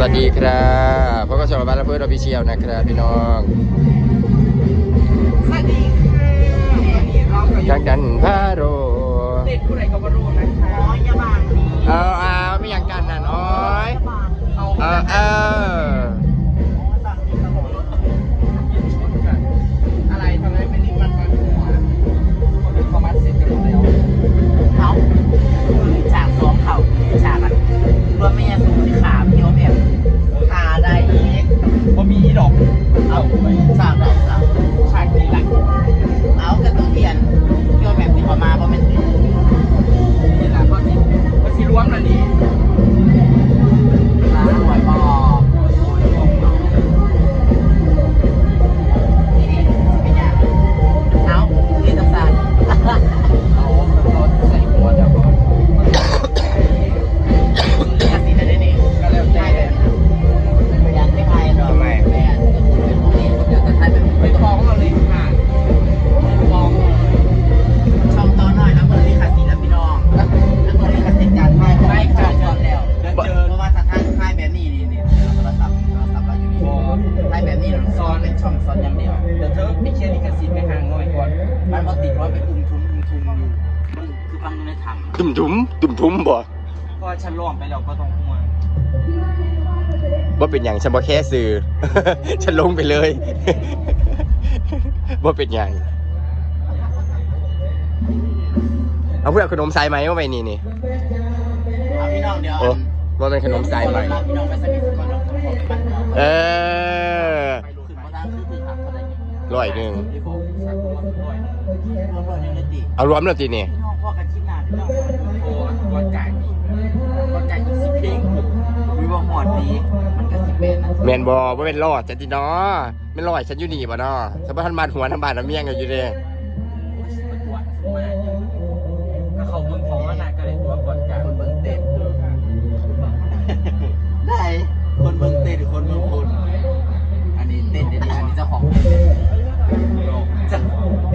สวัสดีครับพบกับชาวบ้านและเพื่อนเราพิเชียวนะครับพี่น้องสวัสดีค่ะวันนี้เราก็อจัยู่งดันพาโรเด็กผู้ใดก็บรู้นะคะอ๋อยาบางนี้เอาเอาไม่อยากกันนั่นโอ้ยเอาเอ ในถังตุ่มถุมตุ่มถุมบ่เพราะฉันร้องไปแล้วก็ต้องห่วงว่าเป็นอย่างฉันบ่แค่ซื้อฉันลงไปเลยว่าเป็นอย่างเอาเพื่อนขนมสายไหมว่าไปนี่นี่เอาพี่น้องเดี๋ยวโอ้ว่าเป็นขนมสายไหมพี่น้องไปสนิทก่อนเราขอไปมันเออไปขึ้นมาตั้งคือคือหักอะไรอย่างเงี้ยร้อยหนึ่งพี่ผมสักรวมร้อยหนึ่งรวมร้อยหนึ่งเลยติเอารวมแล้วทีนี่พี่น้องพ่อกันชิ มหน้าพี่น้องโอ้วันไก่วันไก่ยี่สิบเพลงวิวหอดดีมันก็สิเป็นนะแมนบอว่าเป็นรอดจันทีเนาะไม่รอดฉันอยู่นี่บ่เนาะฉันบ่ทันบานหัวทันบานน้ำเมียงกันอยู่เด้ตัวมาก็เขาเมืองของว่านาก็เลยตัวก่อนกันคนเบิ่งเต้นได้คนเบิ่งเต้นหรือคนเบิ่งคนอันนี้เต้นเดี๋ยวนี้อันนี้เจ้าของเจ้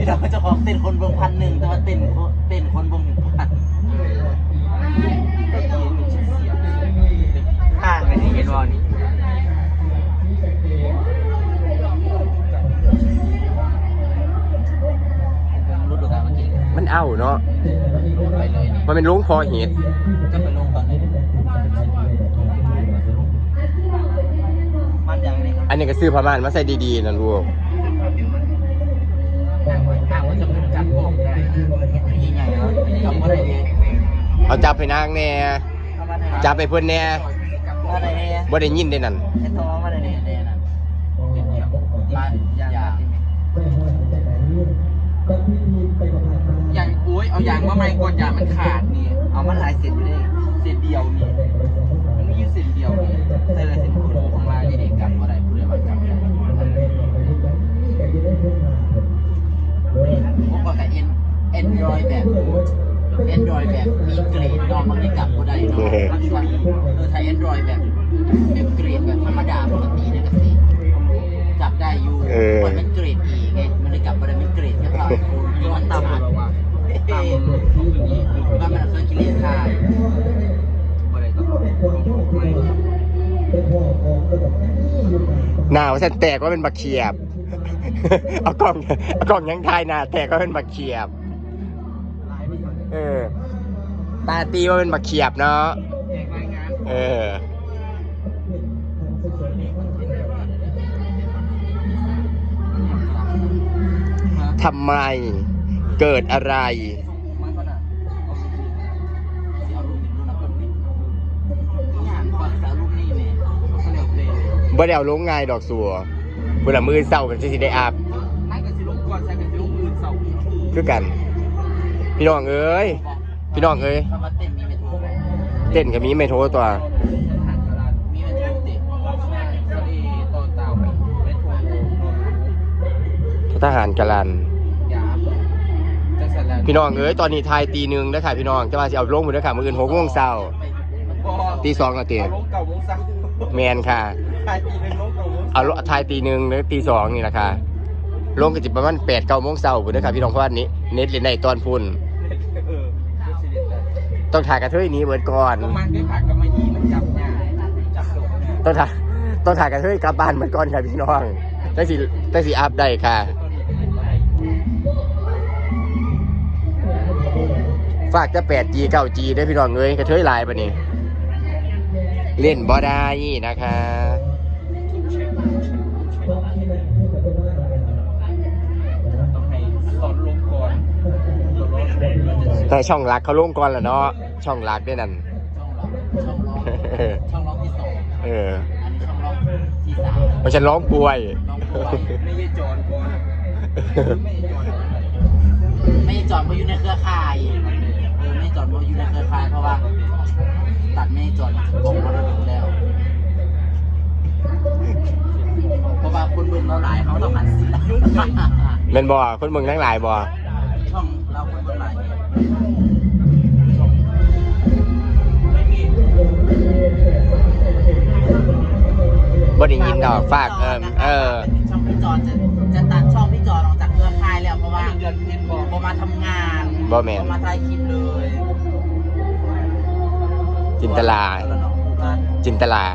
านี่เราเจ้าของเต้นคนเบิ่งพันหนึ่งแต่ว่าเต้นคนเต้นคนเบิ่งพันก็ยียนมีชื่อเสียงข้างเลยนี่เห็นว่านี่รู้ดูการเมื่อกี้มันเอ้าเนาะ ไปเลยนี่มันเป็นลุงพอเหตุจะไปลงตอนไหนมันยังนี่ครับอันนี้ก็ซื้อผ้าม่านมาใส่ดีๆนะลูก เป็นจับบอกได้ยิ่งใหญ่แล้วกลับมาได้ดีเอาจับให้นางแน่จับไปเพิ่นแน่มาได้ดีบ่ได้ยินได้นั่นไอ้ตัวมาได้ดีเด่นอะมาอย่าอย่างโอ้ยเอาอย่างว่าไม่ก่อนอย่างมันขาดนี่ เอามันหลายเส้นอยู่ดิเศษเดียวนี่มันมีอยู่เศษเดียวนี่ใส่หลายเส้นคุณ แบบเอ็นรอยแบบมีเกรดนอนบางทีกลับก็ได้เนาะบางทีเออถ้าเอ็นรอยแบบแบบเกรดแบบธรรมดาปกติเนี่ยก็สิจับได้อยู่มันเป็นเกรดอีไงมันเลยกลับมาได้เป็นเกรดแค่เปล่าย้อนตามมาเอ๊ะว่ามันเคยกิเลสทายบ่ได้ต้องเอาไม่หน้าว่าฉันแตกว่าเป็นบักเขียบ เอากล้อง เอากล้องยังทายหน้าแตกว่าเป็นบักเขียบ เออ ตาตีว่าเป็นบักเขียบเนาะแจกรายงานเออ ทำไม เกิดอะไรมันก็น่ะเอารูปนี้รูปนั้นรูปนี้นี่อ่านก่อนจะเอารูปนี้เนี่ยเขาเรียกเพลงบ่ได้เอาลงง่ายดอกสัวเวลามือเศร้ากันสิได้อาบนั่นก็สิลงก่อนใช้กับสิลงอื่นเสาร์คือกัน พี่น้องเอ้ย พี่น้องเอ้ย คำว่าเต้นมีเมโทรไหมเต้นกับมีไม่โทรตัว มีเมโทรติดสลีต่อเต่าไม่ถูกทหารกะลัน ยาจะเสร็จแล้วพี่น้องเอ้ย ตอนนี้ทายตีหนึ่งนะค่ะพี่น้องจะมาสิเอาลงมือนะค่ะมืออื่นหกโมงเช้าตีสองนาทีเอาลงเก่าลงซักแมนค่ะทายปีหนึงลงเก่าลงเอาลทายตีหนึ่งหรือตีสองนี่แหละค่ะลงกันจิประมาณแปดเก้าโมงเช้าบุนนะคะพี่น้องเพราะว่านี้ เน็ตเล่นในตอนพุ่น เออเดี๋ยวสิเด็ดแต่ต้องถ่ายกระเทยหนี้เบิดก่อนต้องมันด้วยผักกับมะยีมันจับยาจับโดดเนี่ยต้องถ่ายต้องถ่ายกันเฮ้ยกลับบ้านมาก่อนค่ะพี่น้องได้สิได้สิอัพได้ค่ะ ฝากจะ 8G 9G ได้พี่น้องเอ้ยกระเทยหลายปะนี่เล่นบ่ได้นะคะ แต่ช่องรักเขาลงก่อนแล้วเนาะช่องรักด้วยนั่นช่องร้องช่องร้องที่สองเอออันนี้ช่องร้องที่สามมันฉันร้องป่วยร้องป่วยไม่ใช่จอนก่อนไม่ใช่จอนก่อนไม่จอดเพราะอยู่ในเครือข่ายเออไม่จอดเพราะอยู่ในเครือข่ายเพราะว่า ตัดไม่จอดมันจะโกงเราดูแล้วเพราะว่าคนเบิ่งเราหลายเขาต้องหันสิแม่นบ่คนเมืองทั้งหลายบ่ช่อง เราคนเบิ่งหลายเนี่ยไม่มีบ่ได้ยินดอกฝากเออเออช่องพี่จอนจะจะตัดช่องพี่จอนออกจากเครือข่ายแล้วเพราะว่าเดือนเพ็ญบอกบ่มาทำงานบ่แม่นมาถ่ายคลิปเลยจินตลา จินตลา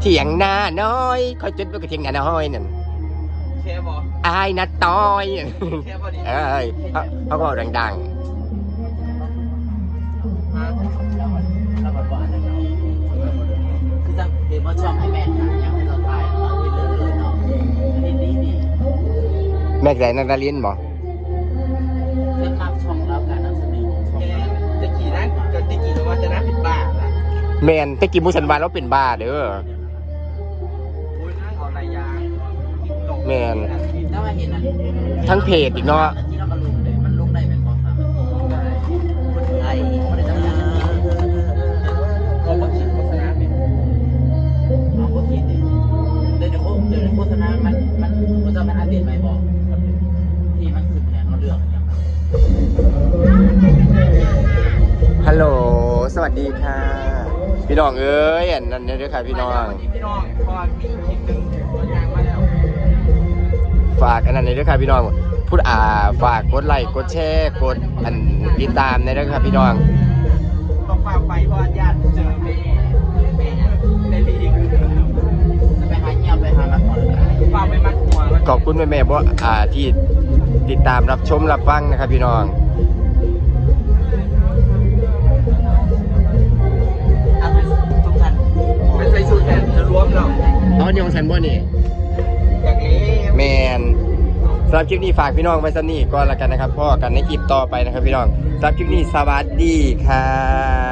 เถียงนาน้อยคอยจุดไปกับเถียงนาน้อยนั่น แค่บอกอายนะต้อยแค่พอดีเอ้ยเขาเขาก็ดังแล้วแบบว่าอันนั้นเนาะคือจะเห็นว่าช่องให้แม่ค่ะอยากให้เราถ่ายเราเห็นเลยเนาะเห็นดีดีๆ แม่ใจนักดาลินบ่เรื่องมากช่องแล้วการนำเสนอของช่องเราจะขี่นะก็จะขี่ว่าจะน่าผิดบ้าละแมนแตะกี้มูสันวานเราเป็นบ้าเด้อ แมนแล้วมาเห็นอันทั้งเพจอีกเนาะที่เรามาลงเลยมันลงได้เป็นของสามนาทีคนไทยไม่ได้ทำงานเขาบอกชิมโฆษณาเป็นเอาก็คิดดิเดี๋ยวเดี๋ยวโฆเดี๋ยวโฆษณา มันมันมันจะมันอัปเดตไหมบอกที่มันขึ้นเนี่ยเราเลือกอย่างฮัลโหล สวัสดีค่ะ พี่น้องเอ้ยอันนั้นเด้อค่ะพี่น้องพี่น้องพอมีคลิปหนึ่งตัวอย่างมาแล้ว ฝากอันนั้นเด้อค่ะพี่น้องพูดอ่าฝากกดไลค์กดแชร์กดอันติดตามในเด้อค่ะพี่น้องต้องฝากไปเพราะญาติเจอแม่แม่ในลีกจะไปหาเงียบไปหามาก่อนเลยฝากไปมัดหัวขอบคุณแม่ๆบ่อ่าที่ติดตามรับชมรับฟังนะครับพี่น้องเอาไปทุกท่านเป็นใส่สูตรแทนจะรวมเราเอาเนียงสันบ่นี่ำหรับคลิปนี้ฝากพี่น้องไว้สักนี่ก่อนละกันนะครับพ่อกันในคลิปต่อไปนะครับพี่น้องสำหรับคลิปนี้สวัสดีค่ะ